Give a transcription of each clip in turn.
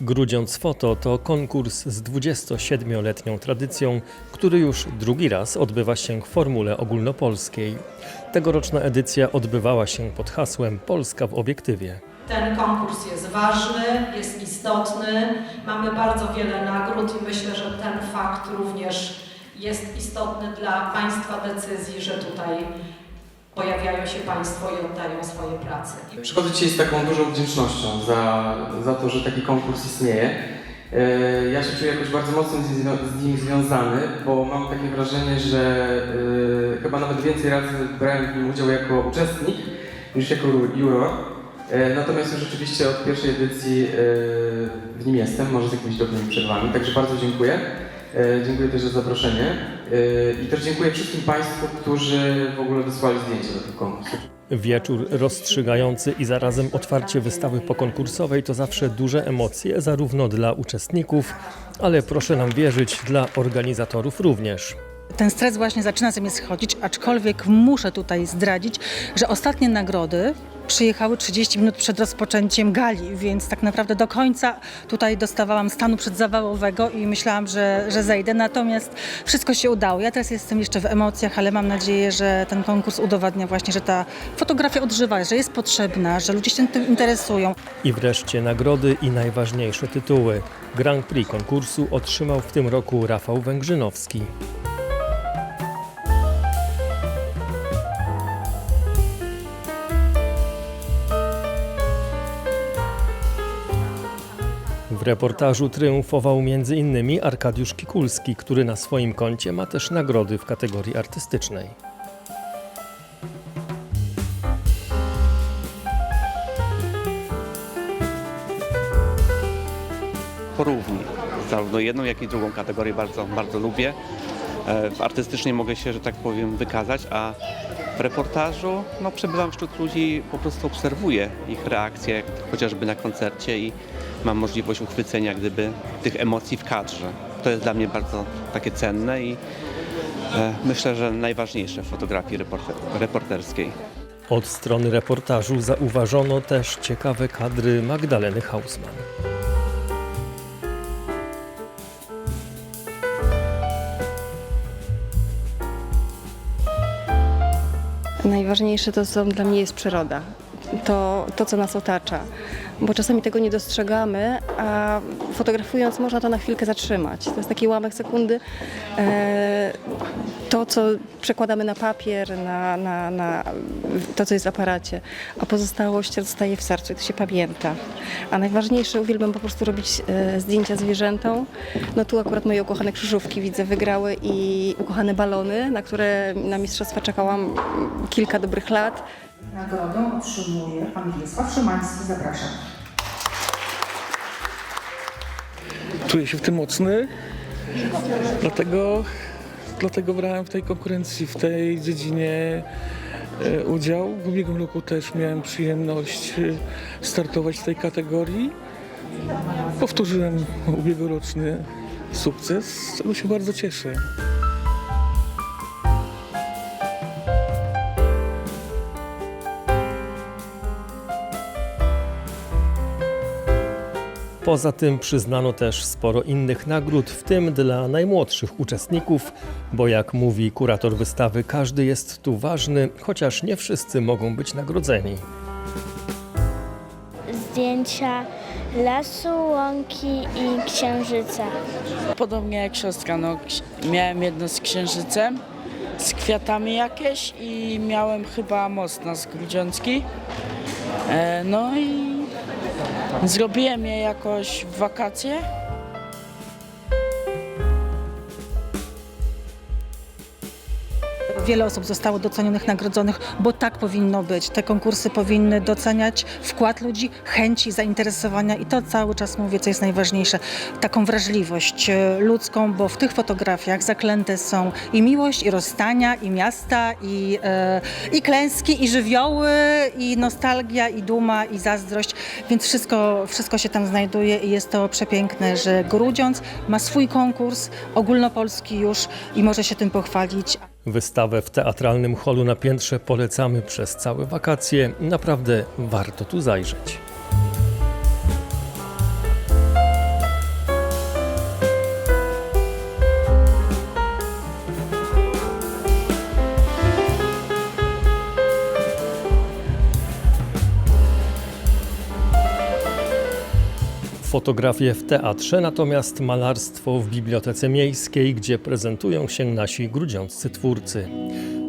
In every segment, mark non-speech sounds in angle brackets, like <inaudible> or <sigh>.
Grudziąc Foto to konkurs z 27-letnią tradycją, który już drugi raz odbywa się w formule ogólnopolskiej. Tegoroczna edycja odbywała się pod hasłem Polska w obiektywie. Ten konkurs jest ważny, jest istotny. Mamy bardzo wiele nagród i myślę, że ten fakt również jest istotny dla Państwa decyzji, że tutaj pojawiają się Państwo i oddają swoje prace. Przychodzę dzisiaj z taką dużą wdzięcznością za, za to, że taki konkurs istnieje. E, Ja się czuję jakoś bardzo mocno z nim, związany, bo mam takie wrażenie, że e, chyba nawet więcej razy brałem w nim udział jako uczestnik niż jako juror. E, Natomiast już rzeczywiście od pierwszej edycji w nim jestem, może z jakimiś drobnymi przerwami, także bardzo dziękuję. E, Dziękuję też za zaproszenie E, i też dziękuję wszystkim Państwu, którzy w ogóle wysłali zdjęcie do tego konkursu. Wieczór rozstrzygający i zarazem otwarcie wystawy pokonkursowej to zawsze duże emocje, zarówno dla uczestników, ale proszę nam wierzyć, dla organizatorów również. Ten stres właśnie zaczyna ze mnie schodzić, aczkolwiek muszę tutaj zdradzić, że ostatnie nagrody przyjechały 30 minut przed rozpoczęciem gali, więc tak naprawdę do końca tutaj dostawałam stanu przedzawałowego i myślałam, że, że zejdę. Natomiast wszystko się udało. Ja teraz jestem jeszcze w emocjach, ale mam nadzieję, że ten konkurs udowadnia właśnie, że ta fotografia odżywa, że jest potrzebna, że ludzie się tym interesują. I wreszcie nagrody i najważniejsze tytuły. Grand Prix konkursu otrzymał w tym roku Rafał Węgrzynowski. Reportażu triumfował m.in. Arkadiusz Kikulski, który na swoim koncie ma też nagrody w kategorii artystycznej. porówni. Zarówno jedną, jak i drugą kategorię bardzo, bardzo lubię. E, w Artystycznie mogę się, że tak powiem, wykazać, a w reportażu no, przebywam wśród ludzi, po prostu obserwuję ich reakcje, chociażby na koncercie i mam możliwość uchwycenia gdyby tych emocji w kadrze. To jest dla mnie bardzo takie cenne i e, myślę, że najważniejsze w fotografii reporter, reporterskiej. Od strony reportażu zauważono też ciekawe kadry Magdaleny Hausmann. Najważniejsze to są dla mnie jest przyroda. To, to, co nas otacza. Bo czasami tego nie dostrzegamy, a fotografując można to na chwilkę zatrzymać. To jest taki ułamek sekundy. E, to, co przekładamy na papier, na, na, na to, co jest w aparacie, a pozostałość zostaje w sercu i to się pamięta. A najważniejsze, uwielbiam po prostu robić e, zdjęcia zwierzętom. No tu akurat moje ukochane krzyżówki widzę wygrały i ukochane balony, na które na mistrzostwa czekałam kilka dobrych lat. Nagrodę otrzymuje pan Wiesław Szymański. Zapraszam. Czuję się w tym mocny, dlatego, dlatego brałem w tej konkurencji, w tej dziedzinie e, udział. W ubiegłym roku też miałem przyjemność e, startować w tej kategorii. Powtórzyłem ubiegłoroczny sukces, z czego się bardzo cieszę. Poza tym przyznano też sporo innych nagród, w tym dla najmłodszych uczestników, bo jak mówi kurator wystawy, każdy jest tu ważny, chociaż nie wszyscy mogą być nagrodzeni. zdjęcia lasu, łąki i księżyca. Podobnie jak siostra, no, miałem jedno z księżycem, z kwiatami jakieś i miałem chyba most na Zgrudziącki. E, no i zrobiłem je jakoś w wakacje. Wiele osób zostało docenionych, nagrodzonych, bo tak powinno być. Te konkursy powinny doceniać wkład ludzi, chęci, zainteresowania i to cały czas mówię, co jest najważniejsze, taką wrażliwość e, ludzką, bo w tych fotografiach zaklęte są i miłość, i rozstania, i miasta, i, e, i klęski, i żywioły, i nostalgia, i duma, i zazdrość, więc wszystko, wszystko się tam znajduje i jest to przepiękne, że Grudziądz ma swój konkurs ogólnopolski już i może się tym pochwalić. Wystawę w teatralnym holu na piętrze polecamy przez całe wakacje. Naprawdę warto tu zajrzeć. Fotografie w teatrze, natomiast malarstwo w Bibliotece Miejskiej, gdzie prezentują się nasi grudziąccy twórcy.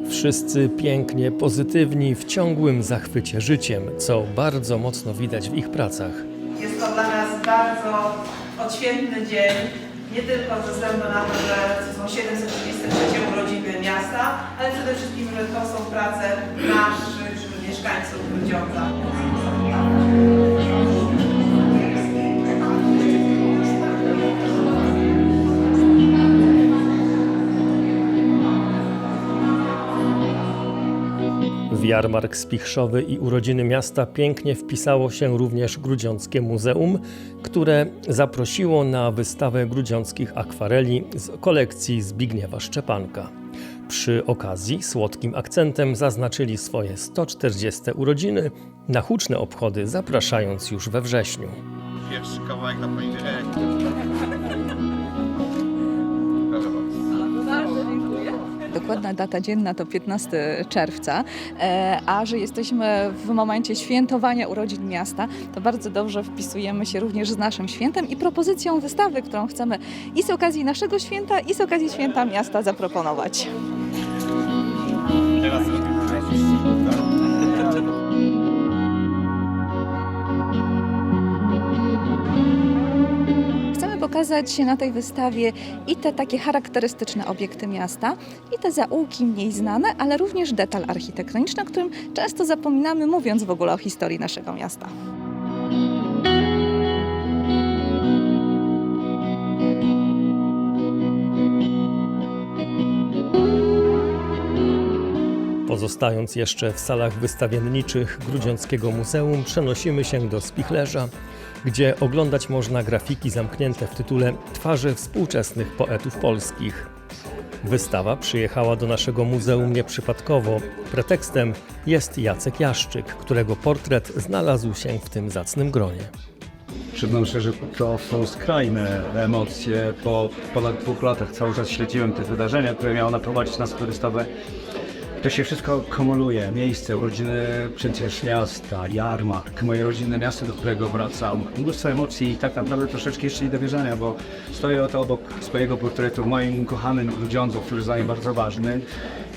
Wszyscy pięknie, pozytywni, w ciągłym zachwycie życiem, co bardzo mocno widać w ich pracach. Jest to dla nas bardzo odświętny dzień, nie tylko ze względu na to, że są 733 urodziny miasta, ale przede wszystkim, że to są prace naszych mieszkańców Grudziądza. Jarmark spichrzowy i urodziny miasta pięknie wpisało się również Grudziąckie Muzeum, które zaprosiło na wystawę grudziąckich akwareli z kolekcji Zbigniewa Szczepanka. Przy okazji słodkim akcentem zaznaczyli swoje 140 urodziny na huczne obchody, zapraszając już we wrześniu. Pierwszy kawałek na poniedziałek. Dokładna data dzienna to 15 czerwca, e, a że jesteśmy w momencie świętowania urodzin miasta, to bardzo dobrze wpisujemy się również z naszym świętem i propozycją wystawy, którą chcemy i z okazji naszego święta, i z okazji święta miasta zaproponować. Teraz pokazać na tej wystawie i te takie charakterystyczne obiekty miasta, i te zaułki mniej znane, ale również detal architektoniczny, o którym często zapominamy, mówiąc w ogóle o historii naszego miasta. Pozostając jeszcze w salach wystawienniczych Grudziąckiego Muzeum, przenosimy się do Spichlerza, gdzie oglądać można grafiki zamknięte w tytule Twarze współczesnych poetów polskich. Wystawa przyjechała do naszego muzeum nieprzypadkowo. Pretekstem jest Jacek Jaszczyk, którego portret znalazł się w tym zacnym gronie. Przyznam szczerze, to są skrajne emocje. Po ponad dwóch latach cały czas śledziłem te wydarzenia, które miało naprowadzić nas na wystawę. To się wszystko kumuluje. Miejsce, urodziny przecież miasta, jarmark, moje rodzinne miasto, do którego wracam. Mnóstwo emocji i tak naprawdę troszeczkę jeszcze nie do wierzenia, bo stoję oto obok swojego portretu w moim kochanym Grudziądzu, który jest dla mnie bardzo ważny.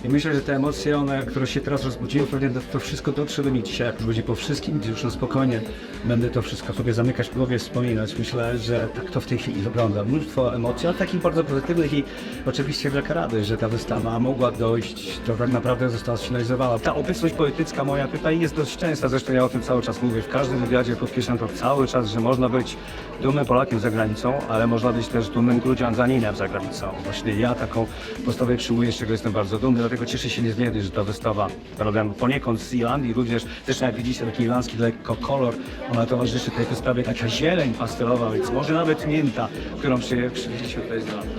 I myślę, że te emocje, one, które się teraz rozbudziły, pewnie to, wszystko dotrze do mnie dzisiaj, jak już będzie po wszystkim, gdzie już na spokojnie będę to wszystko sobie zamykać w głowie, wspominać. Myślę, że tak to w tej chwili wygląda. Mnóstwo emocji, ale takich bardzo pozytywnych i oczywiście wielka radość, że ta wystawa mogła dojść, to tak naprawdę została sfinalizowana. Ta obecność poetycka moja tutaj jest dość częsta, zresztą ja o tym cały czas mówię. W każdym wywiadzie podkreślam to cały czas, że można być dumnym Polakiem za granicą, ale można być też dumnym Grudziądzaninem za granicą. Właśnie ja taką postawę przyjmuję, z czego jestem bardzo dumny, dlatego cieszę się niezmiernie, że ta wystawa rodem poniekąd z Irlandii, również zresztą jak widzicie taki irlandzki lekko kolor, ona towarzyszy tej wystawie taka zieleń pastelowa, więc może nawet mięta, którą przy, przywieźliśmy tutaj z Irlandii.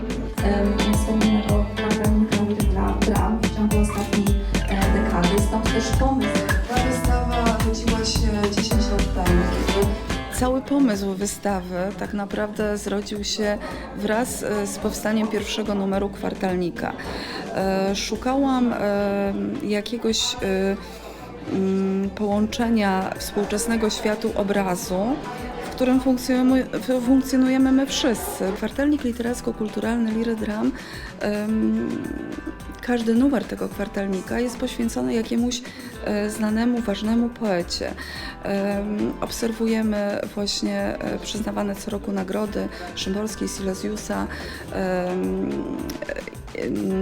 Wspomnę o dla bram w ciągu ostatniej e, dekady. Stąd też pomysł. Ta wystawa rodziła się 10 lat temu, Cały pomysł wystawy tak naprawdę zrodził się wraz e, z powstaniem pierwszego numeru kwartalnika. E, Szukałam e, jakiegoś e, mm, połączenia współczesnego światu obrazu, w którym funkcjonujemy, my wszyscy. Kwartalnik literacko-kulturalny Liry Dram każdy numer tego kwartalnika jest poświęcony jakiemuś znanemu, ważnemu poecie. Em, Obserwujemy właśnie przyznawane co roku nagrody Szymborskiej, Silesiusa,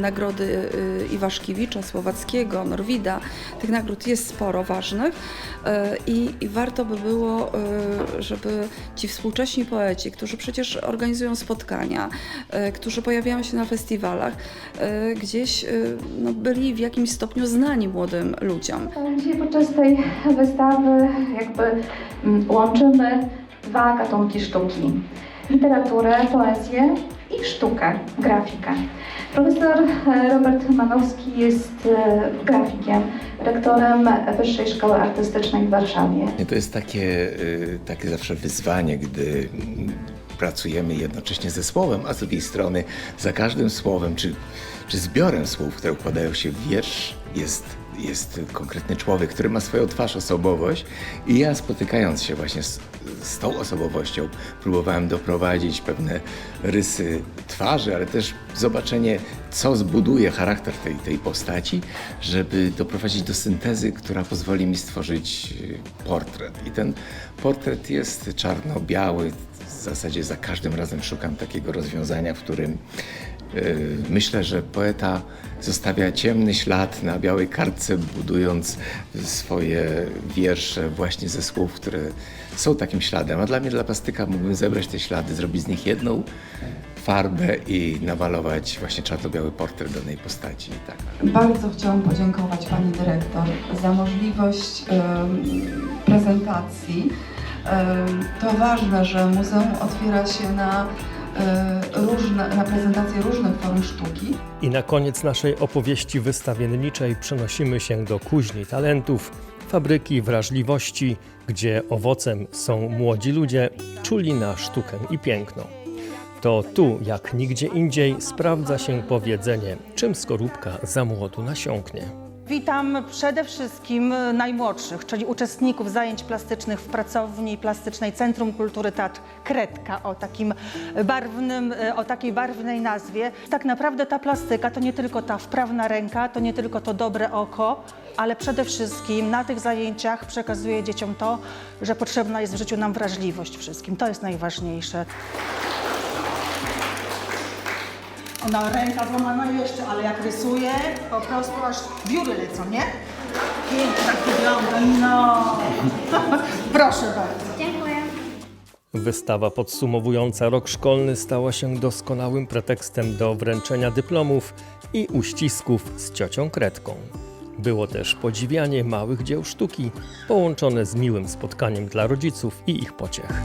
nagrody e, Iwaszkiewicza, Słowackiego, Norwida. Tych nagród jest sporo ważnych e, i, warto by było, e, żeby ci współcześni poeci, którzy przecież organizują spotkania, e, którzy pojawiają się na festiwalach, e, gdzieś e, no, byli w jakimś stopniu znani młodym ludziom. Dzisiaj podczas tej wystawy jakby mm, łączymy dwa gatunki sztuki. Literaturę, poezję i sztukę, grafikę. Profesor e, Robert Manowski jest e, grafikiem, rektorem Wyższej Szkoły Artystycznej w Warszawie. To jest takie, y, takie zawsze wyzwanie, gdy pracujemy jednocześnie ze słowem, a z drugiej strony za każdym słowem czy, czy zbiorem słów, które układają się w wiersz, jest jest konkretny człowiek, który ma swoją twarz, osobowość i ja spotykając się właśnie z, z tą osobowością próbowałem doprowadzić pewne rysy twarzy, ale też zobaczenie, co zbuduje charakter tej, tej postaci, żeby doprowadzić do syntezy, która pozwoli mi stworzyć y, portret. I ten portret jest czarno-biały, w zasadzie za każdym razem szukam takiego rozwiązania, w którym myślę, że poeta zostawia ciemny ślad na białej kartce, budując swoje wiersze właśnie ze słów, które są takim śladem. A dla mnie, dla plastyka, mógłbym zebrać te ślady, zrobić z nich jedną farbę i namalować właśnie czarno-biały portret danej postaci. Tak. Bardzo chciałam podziękować Pani Dyrektor za możliwość em, prezentacji. Em, To ważne, że muzeum otwiera się na, różne, na prezentację różnych form sztuki. I na koniec naszej opowieści wystawienniczej przenosimy się do kuźni talentów, fabryki wrażliwości, gdzie owocem są młodzi ludzie czuli na sztukę i piękno. To tu, jak nigdzie indziej, sprawdza się powiedzenie, czym skorupka za młodu nasiąknie. Witam przede wszystkim najmłodszych, czyli uczestników zajęć plastycznych w pracowni plastycznej Centrum Kultury Teatr Kredka o takim barwnym, o takiej barwnej nazwie. Tak naprawdę ta plastyka to nie tylko ta wprawna ręka, to nie tylko to dobre oko, ale przede wszystkim na tych zajęciach przekazuje dzieciom to, że potrzebna jest w życiu nam wrażliwość wszystkim. To jest najważniejsze. Ona ręka złamana jeszcze, ale jak rysuje, po prostu aż wióry lecą, nie? Pięknie tak wygląda, no. <laughs> Proszę bardzo. Dziękuję. Wystawa podsumowująca rok szkolny stała się doskonałym pretekstem do wręczenia dyplomów i uścisków z ciocią Kredką. Było też podziwianie małych dzieł sztuki, połączone z miłym spotkaniem dla rodziców i ich pociech.